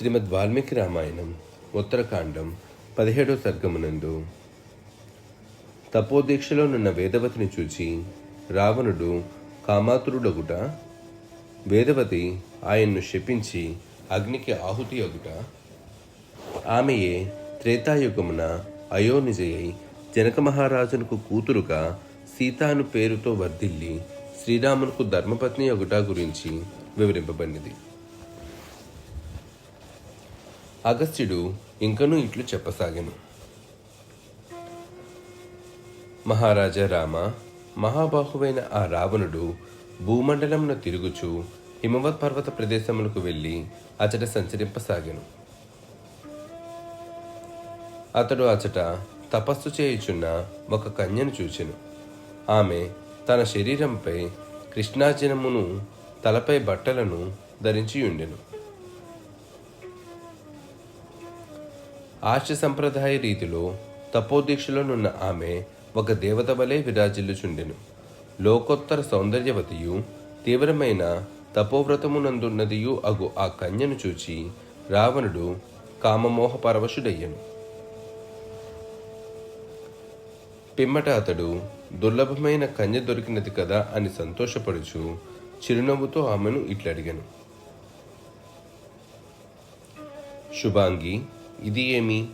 శ్రీమద్ వాల్మీకి రామాయణం ఉత్తరకాండం పదిహేడో సర్గమునందు. తపోదీక్షలో నున్న వేదవతిని చూచి రావణుడు కామాతురుడగుట వేదవతి ఆయన్ను శపించి అగ్నికి ఆహుతి అగుట ఆమెయే త్రేతాయుగమున అయోనిజయై జనక మహారాజునకు కూతురుగా సీతాను పేరుతో వర్ధిల్లి శ్రీరామునకు ధర్మపత్ని అగుట గురించి వివరింపబడినది. అగస్త్యుడు ఇంకనూ ఇట్లు చెప్పసాగెను. మహారాజా రామ మహాబాహువైన ఆ రావణుడు భూమండలంన తిరుగుచు హిమవత్ పర్వత ప్రదేశములకు వెళ్ళి అచట సంచరింపసాగాను. అతడు అచట తపస్సు చేయుచున్న ఒక కన్యను చూచెను. ఆమె తన శరీరంపై కృష్ణాజనమును తలపై బట్టలను ధరించి ఉండెను ఆర్ష సంప్రదాయ రీతిలో తపోదీక్షలోనున్న ఆమె ఒక దేవత వలె విరాజిల్లుచుండెను. లోకోత్తర సౌందర్యవతియు తీవ్రమైన తపోవ్రతమునందున్నదియు అగు ఆ కన్యను చూచి రావణుడు కామమోహ పరవశుడయ్యను. పిమ్మట అతడు దుర్లభమైన కన్య దొరికినది కదా అని సంతోషపడుచు చిరునవ్వుతో ఆమెను ఇట్లడిగాను. శుభాంగి ఇది ఏమి?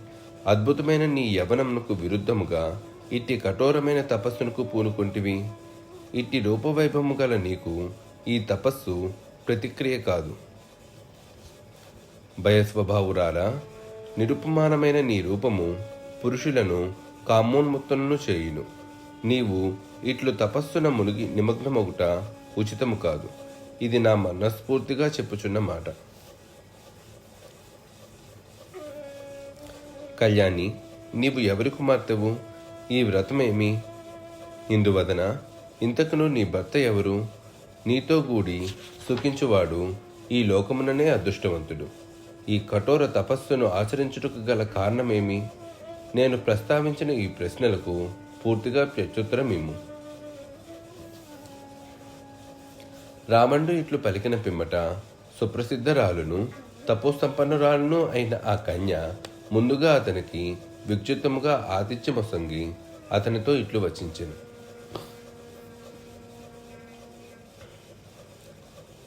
అద్భుతమైన నీ యవనమునకు విరుద్ధముగా ఇట్టి కఠోరమైన తపస్సునకు పూనుకుంటివి? ఇట్టి రూపవైభవము గల నీకు ఈ తపస్సు ప్రతిక్రియ కాదు. భయస్వభావురాలా నిరుపమానమైన నీ రూపము పురుషులను కామోన్ముక్తులను చేయును. నీవు ఇట్లు తపస్సున మునిగి నిమగ్నమగుట ఉచితము కాదు. ఇది నా మనస్ఫూర్తిగా చెప్పుచున్న మాట. కళ్యాణి నీవు ఎవరి కుమార్తెవు? ఈ వ్రతమేమి? ఇందువదన ఇంతకును నీ భర్త ఎవరు? నీతో కూడి సుఖించువాడు ఈ లోకముననే అదృష్టవంతుడు. ఈ కఠోర తపస్సును ఆచరించుటకు గల కారణమేమి? నేను ప్రస్తావించిన ఈ ప్రశ్నలకు పూర్తిగా ప్రత్యుత్తరం ఇమ్ము ఇట్లు పలికిన పిమ్మట సుప్రసిద్ధరాలును తపోసంపన్నురాలును అయిన ఆ కన్య ముందుగా అతనికి విక్షిప్తముగా ఆతిథ్యమొసంగి అతనితో ఇట్లు వచించెను.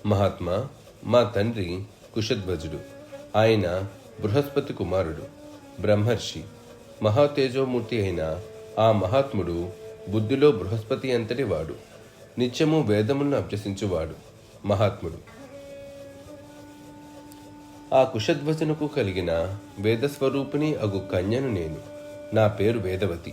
మహాత్మా మా తండ్రి కుషధ్వజుడు ఆయన బృహస్పతి కుమారుడు బ్రహ్మర్షి మహాతేజోమూర్తి అయిన ఆ మహాత్ముడు బుద్ధిలో బృహస్పతి అంతటి వాడు నిత్యము వేదములను అభ్యసించువాడు మహాత్ముడు. ఆ కుషధ్వజనకు కలిగిన వేదస్వరూపిణి అగు కన్యను నేను. నా పేరు వేదవతి.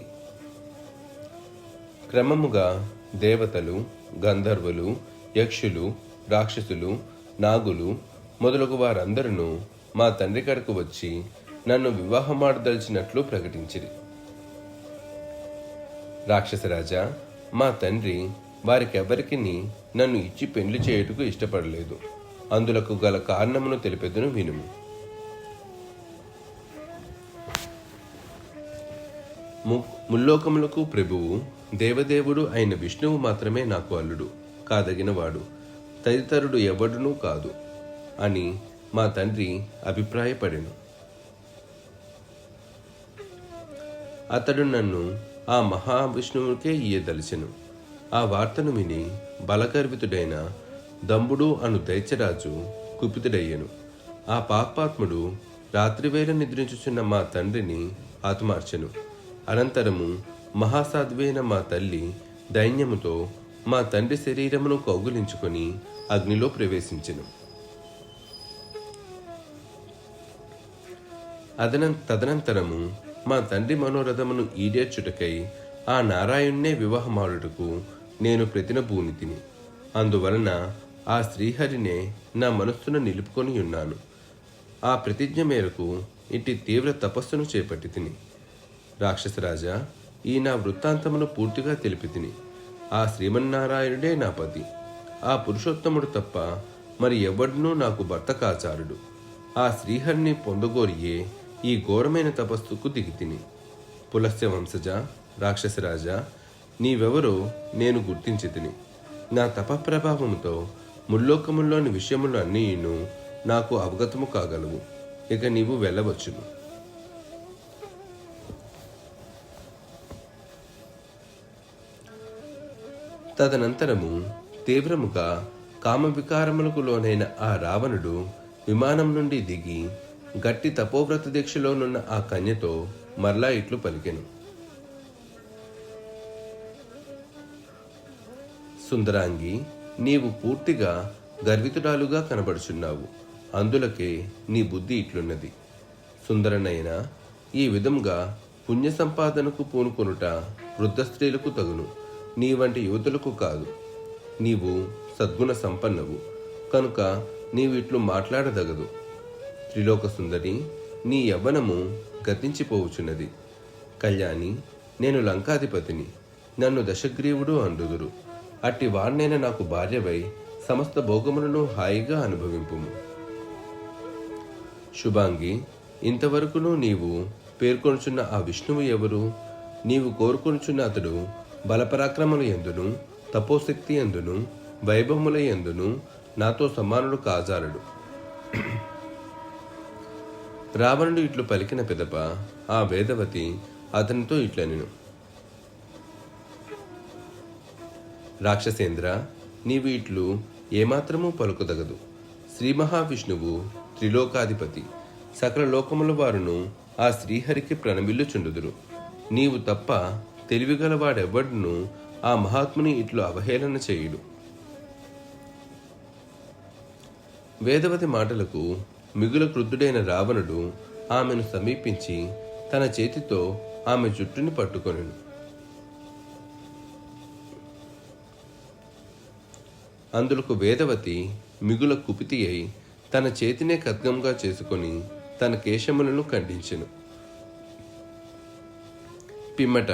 క్రమముగా దేవతలు గంధర్వులు యక్షులు రాక్షసులు నాగులు మొదలగు వారందరూ మా తండ్రి కడకు వచ్చి నన్ను వివాహమాడదలిచినట్లు ప్రకటించిరి. రాక్షసరాజా మా తండ్రి వారికెవరికి నన్ను ఇచ్చి పెండ్లి చేయుటకు ఇష్టపడలేదు. అందులకు గల కారణమును తెలిపెదును వినుము. ము- ముల్లోకములకు ప్రభువు దేవదేవుడు అయిన విష్ణువు మాత్రమే నాకు అల్లుడు కాదగినవాడు తదితరుడు ఎవడునూ కాదు అని మా తండ్రి అభిప్రాయపడెను. అతడు నన్ను ఆ మహావిష్ణువుకే ఇయ్యదలిచెను ఆ వార్తను విని బలగర్వితుడైన దంబుడు అను దైత్యరాజు కుపితుడయ్యను. ఆ పాపాత్ముడు రాత్రివేళ నిద్రించుచున్న మా తండ్రిని ఆత్మార్చెను. అనంతరము మహాసాధ్వైన మా తల్లి దైన్యముతో మా తండ్రి శరీరమును కౌగులించుకొని అగ్నిలో ప్రవేశించెను. అదన తదనంతరము మా తండ్రి మనోరథమును ఈడేర్చుటకై ఆ నారాయణ్ణే వివాహమాడుటకు నేను ప్రతినబూని తిని. అందువలన ఆ శ్రీహరినే నా మనస్సును నిలుపుకొని ఉన్నాను. ఆ ప్రతిజ్ఞ మేరకు ఇట్టి తీవ్ర తపస్సును చేపట్టి తిని. రాక్షసరాజా ఈ నా వృత్తాంతమును పూర్తిగా తెలిపి తిని. ఆ శ్రీమన్నారాయణుడే నా పతి. ఆ పురుషోత్తముడు తప్ప మరి ఎవడునూ నాకు భర్త కాచారుడు. ఆ శ్రీహరిని పొందగోరియే ఈ ఘోరమైన తపస్సుకు దిగితిని పులస్య వంశజ రాక్షసరాజా నీవెవరో నేను గుర్తించి తిని. నా తపప్రభావముతో ముల్లోకముల్లోని విషయములు అన్నీను నాకు అవగతము కాగలవు. ఇక నీవు వెళ్ళవచ్చును. తదనంతరము తీవ్రముగా కామవికారములకు లోనైన ఆ రావణుడు విమానం నుండి దిగి గట్టి తపోవ్రత దీక్షలోనున్న ఆ కన్యతో మరలా ఇట్లు పలికెను. సుందరాంగి నీవు పూర్తిగా గర్వితురాలుగా కనబడుచున్నావు. అందులకే నీ బుద్ధి ఇట్లున్నది. సుందరనైన ఈ విధంగా పుణ్య సంపాదనకు పూనుకొనుట వృద్ధ స్త్రీలకు తగును. నీ వంటి యువతులకు కాదు. నీవు సద్గుణ సంపన్నవు. కనుక నీవు ఇట్లు మాట్లాడదగదు. త్రిలోక సుందరి నీ యవ్వనము గతించిపోవుచున్నది. కళ్యాణి నేను లంకాధిపతిని. నన్ను దశగ్రీవుడు అందుదురు. అట్టి వాణ్ణైన నాకు భార్యవై సమస్త భోగములను హాయిగా అనుభవింపుము. శుభాంగి ఇంతవరకును నీవు పేర్కొనుచున్న ఆ విష్ణువు ఎవరు? నీవు కోరుకొనుచున్న అతడు బలపరాక్రమల ఎందును తపోశక్తి ఎందును వైభవముల ఎందును నాతో సమానుడు కాజాలడు. రావణుడు ఇట్లు పలికిన పెదప ఆ వేదవతి అతనితో ఇట్లనెను. రాక్షసేంద్ర నీవు ఇట్లు ఏమాత్రమూ పలుకుదగదు. శ్రీ మహావిష్ణువు త్రిలోకాధిపతి. సకల లోకముల వారును ఆ శ్రీహరికి ప్రణమిల్లుచుండుదురు. నీవు తప్ప తెలివిగలవాడెవ్వడును ఆ మహాత్ముని ఇట్లు అవహేళన చేయుడు. వేదవతి మాటలకు మిగుల క్రుద్ధుడైన రావణుడు ఆమెను సమీపించి తన చేతితో ఆమె జుట్టుని పట్టుకొనెను. అందులకు వేదవతి మిగుల కుపితి అయి తన చేతినే ఖద్గంగా చేసుకొని తన కేశములను ఖండించెను. పిమ్మట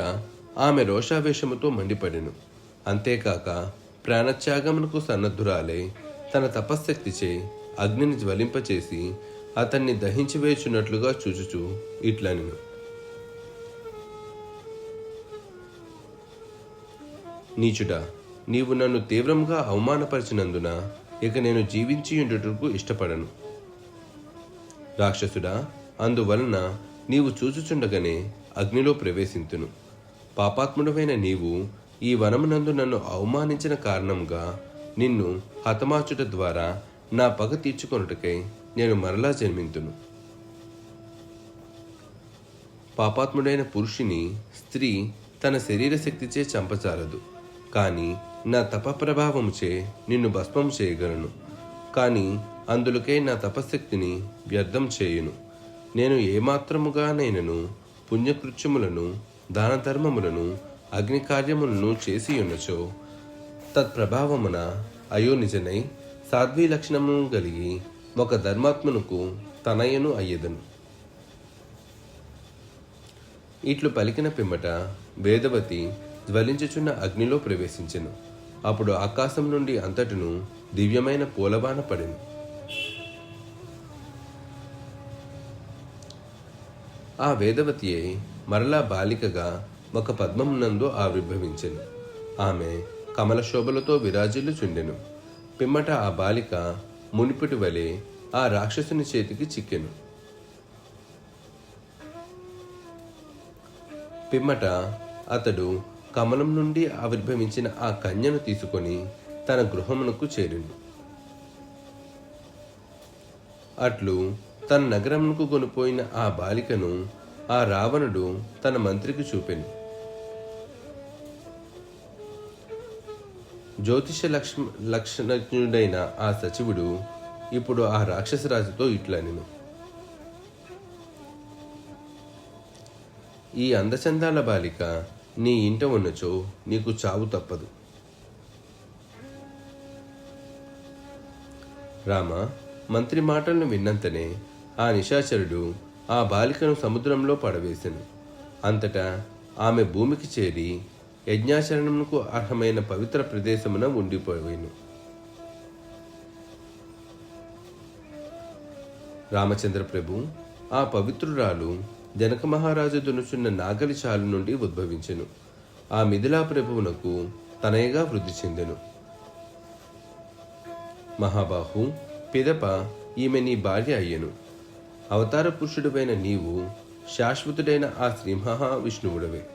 ఆమె రోషావేశముతో మండిపడెను. అంతేకాక ప్రాణత్యాగమునకు సన్నద్ధురాలై తన తపశ్శక్తిచే అగ్నిని జ్వలింపచేసి అతన్ని దహించి వేచున్నట్లుగా చూచుచు ఇట్లనెను. నీచుడా నీవు నన్ను తీవ్రంగా అవమానపరిచినందున ఇక నేను జీవించి ఉండేటకు ఇష్టపడను. రాక్షసుడా అందువలన నీవు చూచుచుండగానే అగ్నిలో ప్రవేశింతును. పాపాత్ముడమైన నీవు ఈ వనమునందు నన్ను అవమానించిన కారణంగా నిన్ను హతమార్చుట ద్వారా నా పగ తీర్చుకొనుటకై నేను మరలా జన్మింతును. పాపాత్ముడైన పురుషుని స్త్రీ తన శరీర శక్తిచే చంపచాలదు కానీ నా తప ప్రభావముచే నిన్ను భస్మం చేయగలను. కానీ అందులకే నా తపశక్తిని వ్యర్థం చేయును. నేను ఏమాత్రముగానైనను పుణ్యకృత్యములను దాన ధర్మములను అగ్ని కార్యములను చేసి ఉన్నచో తత్ప్రభావమున అయోనిజనై సాధ్వీ లక్షణము కలిగి ఒక ధర్మాత్మనుకు తనయను అయ్యదను. ఇట్లు పలికిన పిమ్మట వేదవతి జ్వలించుచున్న అగ్నిలో ప్రవేశించెను. అప్పుడు ఆకాశం నుండి అంతటిను దివ్యమైన పూలబాన పడింది ఆ వేదవతియే మరలా బాలికగా ఒక పద్మమునందు ఆవిర్భవించెను. ఆమె కమల శోభలతో విరాజిల్లుచుండెను. పిమ్మట ఆ బాలిక మునిపటి వలె ఆ రాక్షసుని చేతికి చిక్కెను. పిమ్మట అతడు కమలం నుండి ఆవిర్భవించిన ఆ కన్యను తీసుకొని తన గృహమునకు చేరిండు అట్లు తన నగరమునకు కొనిపోయిన ఆ బాలికను ఆ రావణుడు తన మంత్రికి చూపెను. జ్యోతిష లక్ష లక్షణజ్ఞుడైన ఆ సచివుడు ఇప్పుడు ఆ రాక్షసరాజుతో ఇట్లనెను. ఈ అందచందాల బాలిక నీ ఇంట ఉన్నచో నీకు చావు తప్పదు. రామ మంత్రి మాటలను విన్నంతనే ఆ నిశాచరుడు ఆ బాలికను సముద్రంలో పడవేశాను అంతటా ఆమె భూమికి చేరి యజ్ఞాచరణముకు అర్హమైన పవిత్ర ప్రదేశమున ఉండిపోయాను. రామచంద్ర ప్రభు ఆ పవిత్రురాలు జనక మహారాజు దునుచున్న నాగలి చాలు నుండి ఉద్భవించెను. ఆ మిథిలా ప్రభువునకు తనయగా వృద్ధి చెందెను. మహాబాహు పిదప ఈమె నీ భార్య అయ్యెను. అవతార పురుషుడువైన నీవు శాశ్వతుడైన ఆ శ్రీ మహావిష్ణువుడవే.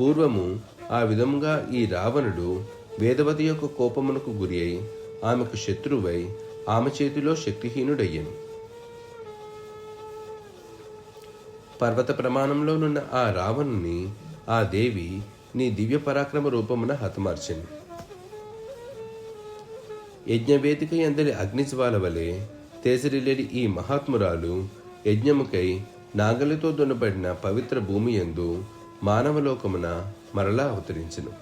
పూర్వము ఆ విధముగా ఈ రావణుడు వేదవతి యొక్క కోపమునకు గురి అయి ఆమెకు శత్రువై ఆమె చేతిలో శక్తిహీనుడయ్యను. పర్వత ప్రమాణంలోనున్న ఆ రావణుని ఆ దేవి నీ దివ్య పరాక్రమ రూపమున హతమార్చెను యజ్ఞవేదిక ఎందరి అగ్నిజ్వాల వలె తేసరిలేడి ఈ మహాత్మురాలు యజ్ఞముకై నాగలితో దున్నబడిన పవిత్ర భూమి ఎందు మానవలోకమున మరలా అవతరించను.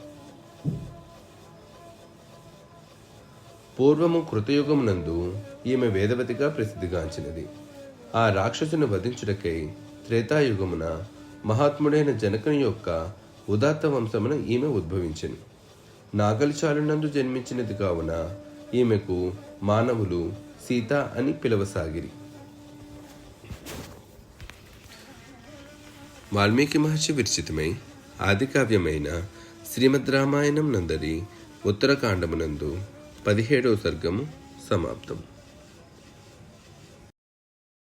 పూర్వము కృతయుగమునందు ఈమె వేదవతిగా ప్రసిద్ధిగాంచినది. ఆ రాక్షసును వధించుటకై త్రేతాయుగమున మహాత్ముడైన జనకుని యొక్క ఉదాత్త వంశమున ఈమె ఉద్భవించింది నాగలిచాలునందు జన్మించినది కావున ఈమెకు మానవులు సీత అని పిలవసాగిరి. వాల్మీకి మహర్షి విరచితమై ఆదికావ్యమైన శ్రీమద్ రామాయణం నందరి ఉత్తరకాండమునందు పదిహేడవ సర్గము సమాప్తం